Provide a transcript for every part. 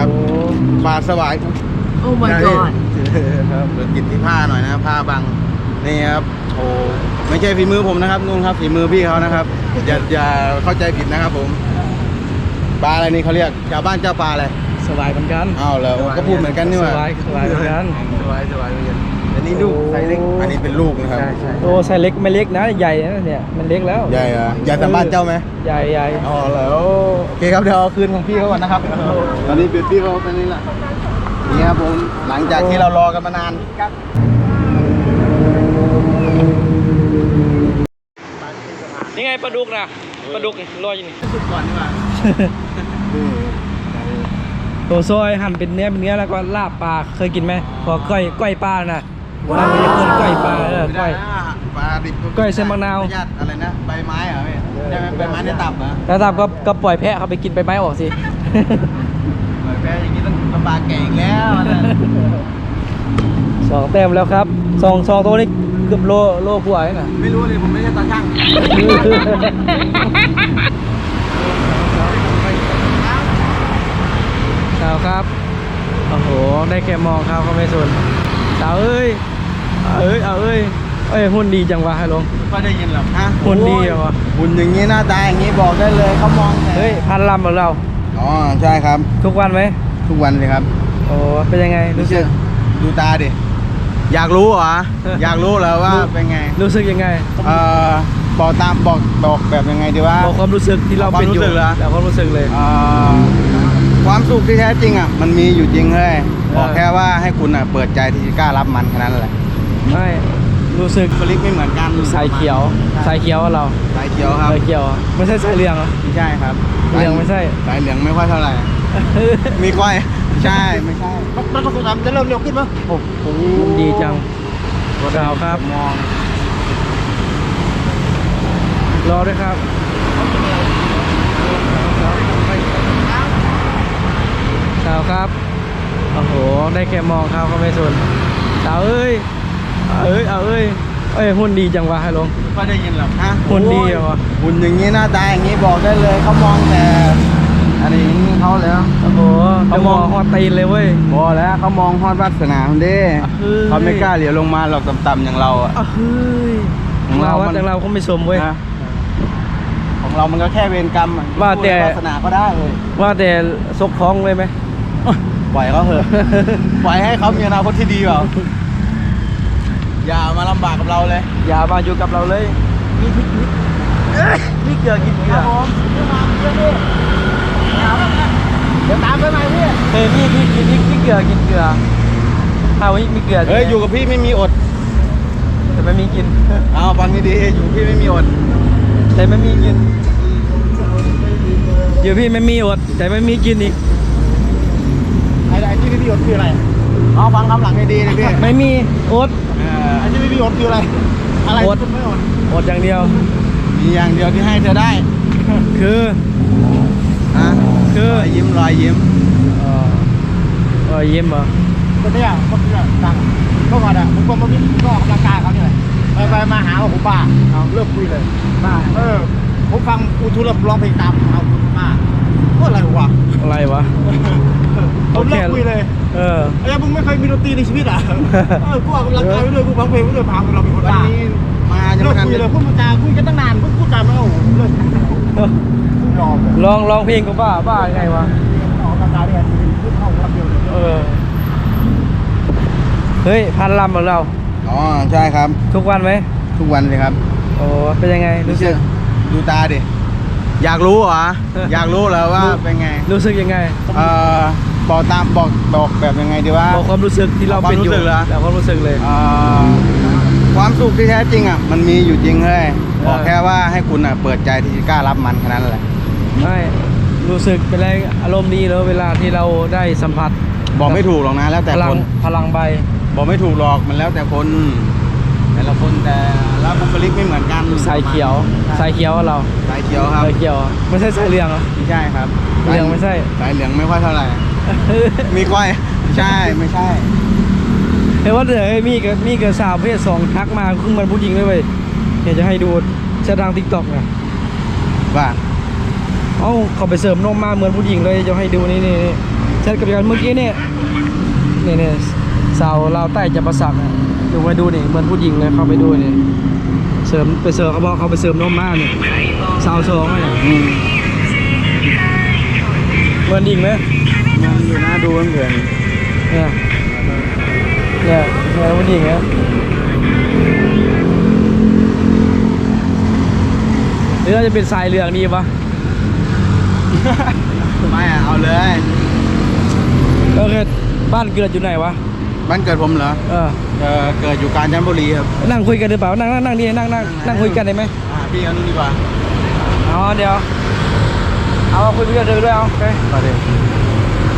ครับโอ้ปลาสวาย Oh my ได้ god ครับเดี๋ยวติดที่ผ้าหน่อยนะผ้าบังนี่ครับโอ้ไม่ใช่ฝีมือผมนะครับนู่นครับฝีมือพี่เขานะครับอย่าอย่าเข้าใจผิดนะครับผมปลาอะไรนี่เขาเรียกชาวบ้านเจ้าปลาอะไรสบายเหมือนกันอ้าวแล้วก็พูดเหมือนกันนี่หว่าสบายสบายเหมือนกัน สบายสบายเหมือนกัน อันนี้ลูกไซส์เล็กอันนี้เป็นลูกนะครับโอ้ใส่เล็กไม่เล็กนะ ใหญ่นะเนี่ยมันเล็กแล้ว ใหญ่อะใหญ่ตามบ้านเจ้าไหมใหญ่ใหญ่อ๋อแล้วโอเคครับเดี๋ยวเอาคืนของพี่เขาก่อนนะครับตอนนี้เป็นพี่เขาตอนนี้แหละนี่ครับผมหลังจากที่เรารอกันมานานครับนี่ไงปลาดุกนะปลาดุกนี่ลอยอยู่นี่สุดก่อนดีกว่าตัวซอยหั่นเป็นเนื้อเป็นเนื้อแล้วก็ลาบปลาเคยกินไหมพอก้อยก้อยปลาน่ะ บ้านเราจะเกินก้อยปลาเออไม่ก้ได้อยนะปลาดิบก้อยเส้นมะนาวญาติอะไรนะ ใบไม้เหรอพี่ใช่ไหมใบไม้ในตับเหรอแล้วตามก็ก็ปล่อยแพะเขาไปกินไปไม้ออกสิใบแพ้อย่างนี้ต้องลำบากแก่อีกแล้วนะสองแต้มแล้วครับสองสองตัวนี้เกือบโลโลกว่าเลยน่ะไม่รู้เลยผมไม่ใช่ตาช่างสาวครับ โอ้โห ได้แค่มองครับเขาไม่สน สาวเอ้ยเอาเอ้ยเอาเอ้ยเอ้ยหุ่นดีจังวะฮัลโหลก็ได้ยินหรอกฮะหุ่นดีเหรอวะหุ่นอย่างนี้หน้าตาอย่างนี้บอกได้เลยเขามองแต่เฮ้ยพันลำของเราอ๋อใช่ครับ ทุกวันไหมทุกวันเลยครับโอ้เป็นยังไงรู้สึกดูตาดิอยากรู้เหรออยากรู้เหรอว่าเป็นไง รู้สึกยังไงเอ่อบอกตามบอกบอกแบบยังไงดีว่าบอกความรู้สึกที่เราบอกความเป็นอยู่รู้สึกเหรอแล้วความรู้สึกเลยเอ่อความสุขที่แท้จริงอะมันมีอยู่จริงเลยเออ บอกแค่ว่าให้คุณอะเปิดใจที่จะกล้ารับมันแค่นั้นแหละไม่รู้สึกฟลิปไม่เหมือนกันสายเขียวสายเขียวเราสายเขียวครับสายเขียวไม่ใช่สายเหลืองเหรอไม่ใช่ครับเหลืองไม่ใช่สายเหลืองไม่ค่อยเท่าไหร่มีก้อยใช่ไม่ใช่มันก็สุดท้ายจะเริ่มเร็วขึ้นมั้ยโอ้โหมันดีจังสาวครับมองรอด้วยครับสาวครับ โอ้โห ได้แค่มองครับเขาไม่สนสาวเอ้ยเอาเอ้ยเอาเอ้ยเอ้ยหุ่นดีจังวะฮัลโหลก็ได้ยินหรอกฮะหุ่นดีเหรอวะหุ่นอย่างนี้หน้าตาอย่างนี้บอกได้เลยเขามองแต่อันนี้เขาแล้วโอ้โหจะมองฮอตตีนเลยเว้ยบอกแล้วเขามองฮอดวาสนาคนเด้อะเฮ้ยเขาไม่กล้าเหลียวลงมาหรอกต่ำๆอย่างเราอะอ้าวเฮ้ยของมาเราว่ามันแต่เราเขาไม่ชมเว้ยนะของเรามันก็แค่เวรกรรมอะว่าแต่วาสนาก็ได้เลยว่าแต่ซกท้องเลยไหม ปล่อยเขาเถอะ ปล่อยให้เขามีอนาคตที่ดีเปล่า อย่ามาลำบากกับเราเลย อย่ามาอยู่กับเราเลยมีพริกนิดนี่เกลือกินเกลือเดี๋ยวตามไปใหม่พี่เฮ้ยพี่พี่กินพี่เกลือกินเกลือถ้าวันนี้มีเกลือเฮ้ยอยู่กับพี่ไม่มีอด แต่ไม่มีกิน เอาฟังดีๆอยู่กับพี่ไม่มีอด แต่ไม่มีกินเดี๋ยวพี่ไม่มีอด แต่ไม่มีกินอีก ไอ้ไอ้ที่ไม่มีอดคืออะไรเอาฟังคำหลังให้ดีนะพี่ไม่มีอดเออไอ้ที่ไม่มีอดคืออะไร อะไรอดที่คุณไม่อดอดอย่างเดียว มีอย่างเดียวที่ให้เธอได้ คือฮะคือรอยยิ้มรอยยิ้มเอ่อเออยิ้มเหรอก็เนี่ยก็คือสั่งเมื่อก่อนอะผมก็มาวิ่งก็ออกกำลังกายเขาเนี่ยแหละไปไปมาหาว่าผมบ้าเอาเลิกคุยเลยบ้าเออผมฟังอูทูลร้องเพลงตามเอาคุณบ้าก็อะไรวะอะไรวะ ผมเลิกคุยเลยเออไอ้ยังมึงไม่เคยมีดนตรีในชีวิตอะเออกูออกกำลังกายไปด้วยกูฟังเพลงไปด้วยพาเราเป็นคนวันบ้านี้มาจะเลิกมาคุยเลยพูดมาจาคุยกันตั้งนานพูดพูดจาไม่เอาเลิกยอมเลยลองลองเพลงก็บ้าบ้ายังไงวะออกกำลังกายด้วยกันพูดเข้าคำเดียวเลยเออเฮ้ยพันลำของเราอ๋อใช่ครับ ทุกวันไหมทุกวันเลยครับโอ้เป็นยังไงรู้สึกดูตาดิอยากรู้เหรออยากรู้เหรอว่าเป็นไง รู้สึกยังไงเอ่อ บอกตามบอกบอกแบบยังไงดีว่า บอกความรู้สึกที่เราบอกความเป็นอยู่รู้สึกเหรอ แล้วความรู้สึกเลยเอ่อความสุขที่แท้จริงอะมันมีอยู่จริงเลยเออ บอกแค่ว่าให้คุณอะเปิดใจที่จะกล้ารับมันแค่นั้นแหละไม่รู้สึกเป็นแรงอารมณ์ดีเลยเวลาที่เราได้สัมผัสบอกไม่ถูกหรอกนะแล้วแต่พลัคงนพลังใบ บอกไม่ถูกหรอกมันแล้วแต่คน แต่ละคนแต่ละบุคลิกไม่เหมือนกันสายเขียว สายเขียวเรา สายเขียวครับสายเขียว ไม่ใช่สายเหลืองเหรอ ไม่ใช่ครับเหลืองไม่ใช่ สายเหลืองไม่ค่อยเท่าไหร่ มีก้อย ใช่ ไม่ใช่เห็นว่าเดี๋ยวให้มีกับมีกับสาวเพศสองทักมาครึ่งมันผู้หญิงเลยเว้ยเดี๋ยวจะให้ดูแชททางทิกตอกนะว่าเอ้าเขาไปเสริมนมมาเหมือนผู้หญิงเลยจะให้ดูนี่นี่นี่เช่นกับอย่างเมื่อกี้เนี่ยเนี่ยเนี่ยสาวลาวใต้จะประสักอะดูไปดูนี่เหมือนผู้หญิงเลยเข้าไปดูนี่เสริมไปเสริมเขาบอกเขาไปเสริมนมมากเนี่ยสาวสองอะเนี่ยอืมเหมือนหญิงไหม มันอยู่หน้าดูเพื่อนเนี่ยเนี่ยเหมือนผู้หญิงนะหรือเราจะเป็นสายเหลืองดีปะๆไม่อะเอาเลยก็คือบ้านเกิดอยู่ไหนวะบ้านเกิดผมเหรอเออเอ่อเกิดอยู่กาญจนบุรีครับนั่งคุยกันหรือเปล่านั่งนั่งนั่งนี่นั่งนั่งนั่งคุยกันได้ไหมอ่าพี่เอานู่นดีกว่าอ๋อเดี๋ยวเอาคุยกันเดินด้วยเอาโอเคก็เดี๋ยว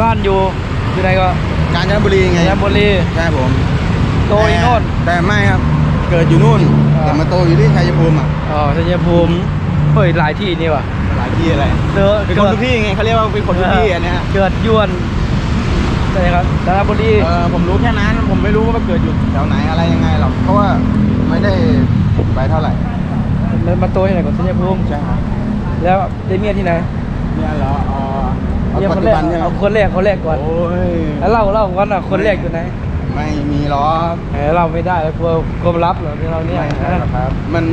บ้านอยู่อยู่ไหนก็กาญจนบุรีไงยามบุรีใช่ผมโตอีโน่นแต่แต่ไม่ครับ เกิดอยู่นู่น อ่า แต่มาโตอยู่ที่ชัยภูมิอะอ๋อชัยภูมิเฮ้ยหลายที่นี่ว่ะหลายที่อะไรเด้อเป็นคนทุกที่ไงเขาเรียกว่าเป็นคนทุกที่อันเนี้ยเกิดยวนใช่ครับดาราบุรีเออผมรู้แค่นั้นผมไม่รู้ว่าเกิดอยู่แถวไหนอะไรยังไงหรอกเพราะว่าไม่ได้ไปเท่าไหร่มันมาโตที่ไหนก่อนชัยภูมิใช่ครับแล้วได้เมียที่ไหนเนี่ยเหรออ๋อ เอาเมียปัคจนจุแรกบันใช่ไหม เอาคนแรกคนแรกก่อน โอ้ยแล้วเล่าเล่าก่อนอะคนแรกอยู่ไหนไม่มีหรอกแหมเราไม่ได้แล้วกลัวกลัวมันรับเหรอที่เราเนี่ย ไม่ใช่หรอกครับ มัน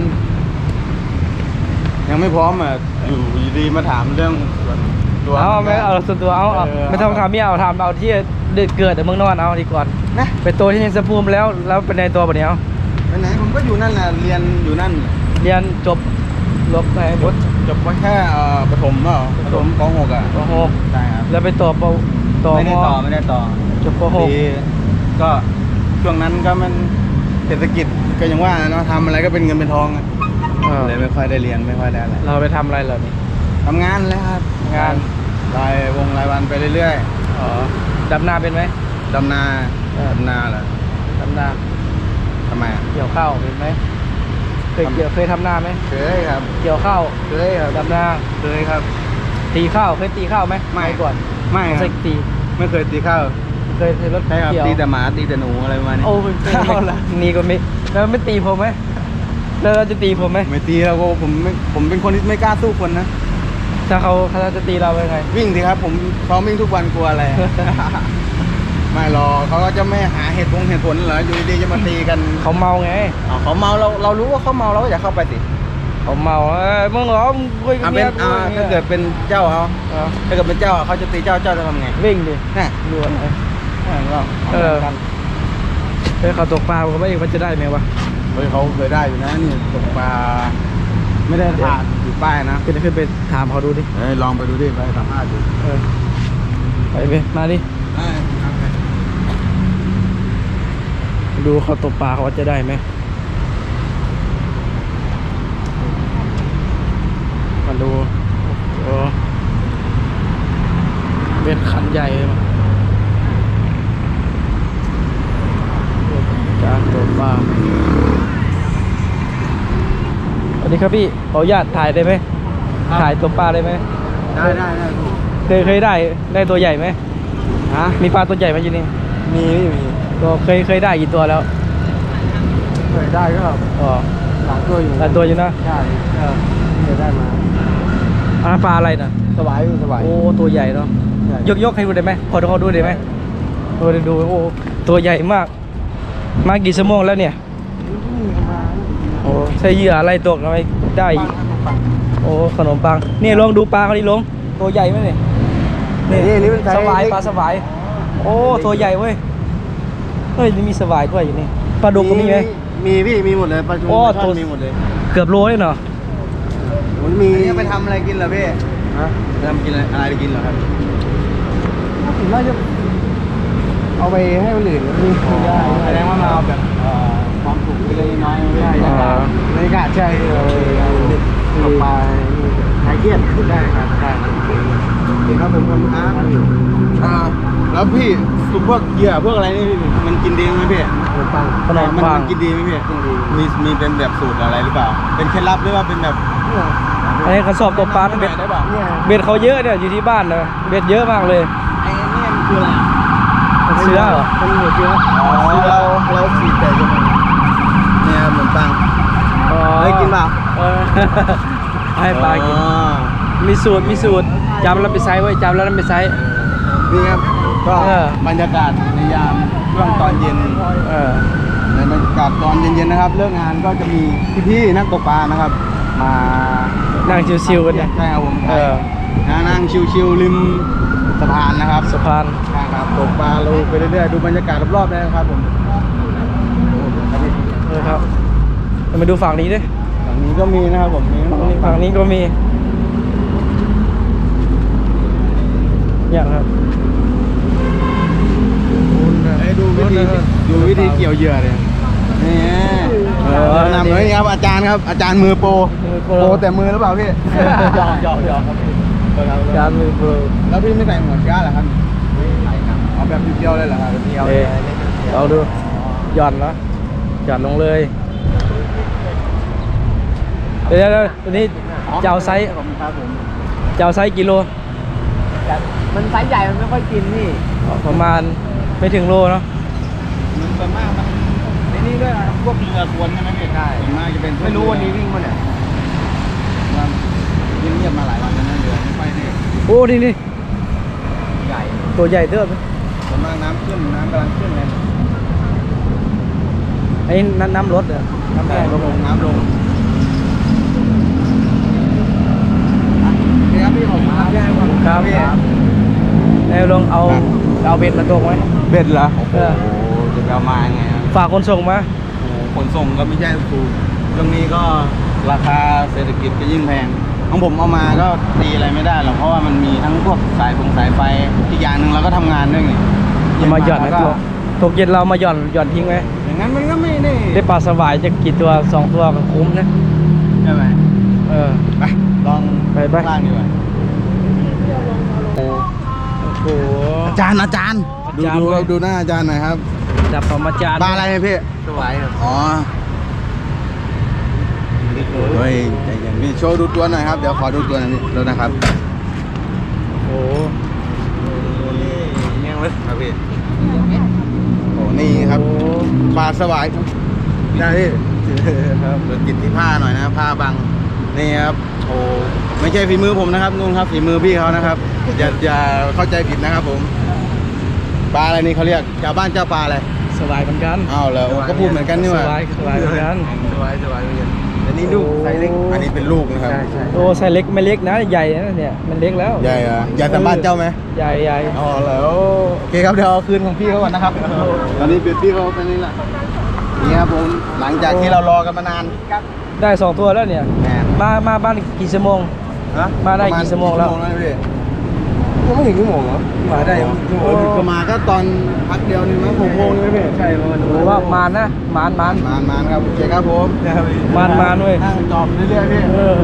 ยังไม่พร้อมอะอยู่ดีๆมาถามเรื่องส่วนตัวเอาไม่เอาส่วนตัวเอาเอาเออไม่ต้องถามเมียเอาถามเอาที่เดือดเกิดแต่เมืองนอนเอาดีก่อนนะไปโตที่ชัยภูมิแล้วแล้วเป็นในตัวปะเนี้ยไปไหนผมก็อยู่นั่นแหละเรียนอยู่นั่น เรียนจบลบในบท จบมาแค่เอ่อประถมเปล่าประถมป .6 อะปหกใช่ครับแล้วไปต่อปต่อไม่ได้ต่อไม่ได้ต่อจบปหกดีก็ช่วงนั้นก็มันเศรษฐกิจก็ยังว่าเนาะทำอะไรก็เป็นเงินเป็นทองอะเออเลยไม่ค่อยได้เรียนไม่ค่อยได้อะไรเราไปทำอะไรเหรอนี่ ทำงานเลยครับงาน รายวงรายวันไปเรื่อยอ๋อดำนาเป็นไหม ๆดำนาเออ ดำนาเหรอดำนาทำไมอะเกี่ยวข้าวเป็นไหม เคยเกี่ยวเคยทำนาไหมเคยครับเกี่ยวข้าวเคยครับดำนาเคยครับ ตีข้าวเคยตีข้าวไหมไม่ก่อนไม่ครัใส่บตีไม่เคยตีข้าวเคยใช้รถใช่ครับเกี่ยวตีแต่หมาตีแต่หนูอะไรประมาณนี้โอ้ยเอาละนี่ก็ไม่แล้วไม่ตีผมไหมแล้วเราจะตีผมไหมไม่ตีแล้วก็ผมไม่ผมเป็นคนที่ไม่กล้าสู้คนนะถ้าเขาเขาจะตีเราเป็นไง วิ่งสิครับผมซ้อมวิ่งทุกวันกลัวอะไร ไม่หรอกเขาก็จะไม่หาเหตุผลเหตุผลเหรออยู่ดีๆจะมาตีกันเขาเมาไงอ๋อเขาเมาเราเรารู้ว่าเขาเมาเราก็อย่าเข้าไปสิเขาเมาเอ้ยมึงเหรอมึงคุยกับอะเมีเป็ยนอ่ากูถ้าเกิดเป็นเจ้าเขาเออถ้าเกิดเป็นเจ้าเขาจะตีเจ้าเจ้าจะทำไงวิ่งดิน่ะรัวเลยอ่าก็เออ เฮ้ยเขาตกปลาเขาไม่เองว่าจะได้ไหมวะเฮ้ยเขาเคยได้อยู่นะนี่ตกปลาไม่ได้ถ่ายอยู่ป้ายนะขึ้นขึ้นไปถามเขาดูดิเฮ้ยลองไปดูดิไปสัมภาษณ์ดูเออไปไปมาดิได้ครับ ดูเขาตกปลาเขาว่าจะได้ไหมมาดูโอ้เป็นขันใหญ่เลยมั้งการตกปลาสวัสดีครับพี่ขออนุญาตถ่ายได้ไหมถ่ายตกปลาได้ไหมได้ได้ได้เคยเคยได้ได้ตัวใหญ่ไหมฮะมีปลาตัวใหญ่ไหมอยู่นี่มีมีมี ตัวเคยเคยได้กี่ตัวแล้วเคยได้ก็อ๋อหลายตัวอยู่หลายตัวอยู่นะใช่เออเคยได้มาอันนั้นปลาอะไรนะสบายสบายโอ้ตัวใหญ่เนาะใช่ยกยกให้ดูได้ไหมขอดูขอดูได้ไหมดูได้ดูโอ้ตัวใหญ่มาก มากี่ชั่วโมงแล้วเนี่ยโอ้ใช้เหยื่ออะไรตกทำไมได้โอ้ขนมปังนี่ลองดูปลาเขาดิลงตัวใหญ่ไหมเนี่ยนี่นี่มันไซส์สวายเล็กปลาสวายโอ้ตัวใหญ่เว้ย เฮ้ยนี่มีสวายด้วยอยู่นี่ปลาดุกก็มีไหม มีพี่มีหมดเลยปลาชุมโอ้ปลาช่ตัอวนมีหมดเลยเกือบโลเลยเนาะมันมีอันนี้ไปทำอะไรกินเหรอพี่ฮะไปทำกินอะไรอะไรกินเหรอครับผมน่าจะเอาไปให้คนอื่นนี่แสดงว่ามาเอาแบบเอ่อความสุขเล็กๆน้อยๆไม่ได้อ่าบรรยากาศใช่เอาไปเอาตกปลาหายเครียดได้ครับได้ครับครับผมคนครับอ่าแล้วพี่ สุพวกเหยื่อพวกอะไรนี่มันกินดีไหมพี่ขนมปังขนมมันปัง มันกินดีไหมพี่กินดีมีมีเป็นแบบสูตรอะไรหรือเปล่า เป็นเคล็ดลับหรือว่าเป็นแบบเนี่ยไอ้กระสอบตัวปลาเบ็ดได้เปล่าเนี่ยเบ็ดเขาเยอะเนี่ยอยู่ที่บ้านนะเบ็ดเยอะมากเลยไอ้เนี่ยมันคืออะไรมันเชื้อเหรอเป็นหัวเชื้ออ๋อเราเราฉีดแต่ยังไงเนี่ยครับขนมปังอ๋อเฮ้ยกินเปล่าเออให้ปลากินอ๋อมีสูตรมีสูตรจำแล้วไปไซส์ไว้ยจำแล้วนำไปไซส์นี่ครับ ก็เออ บรรยากาศในยามช่วงตอนเย็นเออ ในบรรยากาศตอนเย็นๆนะครับ เลิกงานก็จะมีพี่ๆนักตกปลานะครับ มานั่งชิวๆกันเนี่ย ใช่ครับผมเออ นะนั่งชิวๆริมสะพานนะครับสะพาน ใช่ครับตกปลาเราไปเรื่อยๆดูบรรยากาศรอบๆเลยนะครับผมครับพี่เออครับเรามาดูฝั่งนี้ดิฝั่งนี้ก็มีนะครับผมมีฝั่งนี้ฝั่งนี้ก็มีอย่างครับ เอ้ยดูวิธีดูวิธีเกี่ยวเหยื่อเลยนี่เออแนะนำเลยนี่ครับอาจารย์ครับอาจารย์มือโปรมือโปรโปรแต่มือหรือเปล่าพี่หยอกหยอกหยอกครับจานมือโปรแล้วพี่ไม่ใส่หมวกก้าเหรอครับไม่ใส่ครับเอาแบบเดียวๆเลยเหรอครับเดียวเอลองดูหย่อนเนาะหย่อนลงเลยเดี๋ยวเดี๋ยวตัวนี้จะเอาไซส์ผมครับผมจะเอาไซส์กิโลมันไซส์ใหญ่มันไม่ค่อยกินนี่ประมาณ ไม่ถึงโลเนาะมันส่วนมากมันในนี่ด้วยนะพวกเรือกวนใช่ไหมพี่ใช่ส่วนมากจะเป็นไม่รู้วันนี้วิ่งมาเนี่ยมันเงียบๆมาหลายวันแล้วนะเรือไม่ค่อยนี่โอ้นี่นี่ใหญ่ตัวใหญ่เด้อส่วนมากน้ำขึ้นน้ำกำลังขึ้นเลยไอ้น้ำน้ำลดเหรอน้ำแห้งลลงงน้ำลงนี่ครับพี่ผมมาแย่ก่อนครับพี่ไอ้ลงเอาเอาเบ็ดมาตกไหม เบ็ดเหรอเออโอ้โหจะไปเอามายังไงครับฝากคนส่งมาโอ้โหขนส่งก็ไม่ใช่ถูกช่วงนี้ก็ราคาเศรษฐกิจก็ยิ่งแพงของผมเอามาก็ตีอะไรไม่ได้หรอกเพราะว่ามันมีทั้งพวกสายฟงสายไฟอีกอย่างหนึ่งเราก็ทำงานด้วยไงมาหย่อนเย็นะก็ตัวตกเย็นเรามาหย่อนหย่อนทิ้งไว้อย่างนั้นมันก็ไม่ได้ได้ปลาสวายจะกี่ตัวสองตัวก็คุ้มนะใช่ไหมเออ ไปลองไปไป ข้างล่างดีกว่า โอ้โห อาจารย์อาจารย์ดูอาจารย์ดูเลยดูหน้าอาจารย์หน่อยครับจับปลามาจานปลาอะไรเนี่ยพี่สวยครับอ๋อโอ้ยใจเย็นพี่โชว์ดูตัวหน่อยครับเดี๋ยวขอดูตัวหน่อยพี่ดูนะครับโอ้ยังเลยครับพี่โอ้นี่ครับโอ้ ปลาสวายได้พี่ครับเดี๋ยวติดที่ผ้าหน่อยนะผ้าบัง นี่ครับโอ้ไม่ใช่ฝีมือผมนะครับนู่นครับฝีมือพี่เขานะครับอย่าอย่าเข้าใจผิดนะครับผมปลาอะไรนี่เขาเรียกชาวบ้านเจ้าปลาอะไรสบายเหมือนกันอ้าวแล้วก็พูดเหมือนกันนี่หว่าสบายสบายเหมือนกันสบายสบายเหมือนกันอันนี้ลูกไซส์เล็กอันนี้เป็นลูกนะครับโอ้ใส่เล็กไม่เล็กนะใหญ่นะเนี่ยมันเล็กแล้วใหญ่อะใหญ่แต่บ้านเจ้าไหมใหญ่ใหญ่อ๋อแล้วโอเคครับเดี๋ยวเอาคืนของพี่เขาก่อนนะครับตอนนี้เบียดพี่เขาไปนี่แหละนี่ครับผมหลังจากที่เรารอกันมานาน ได้สองตัวแล้วเนี่ย แหมมามาบ้านกี่ชั่วโมง ฮะมาได้กี่ชั่วโมงแล้วกี่ชั่วโมงแล้วพี่ยังไม่ถึงชั่วโมงเหรอมาได้ชั่วโมงก็มาก็ตอนพักเดียวนี่มั้งหกโมงนี่ไหมพี่ใช่ประมาณหรือว่า มานนะ มานมานมานมานครับโอเคครับผมมานมานเว้ยนั่งจอบเรื่อยๆพี่ เออ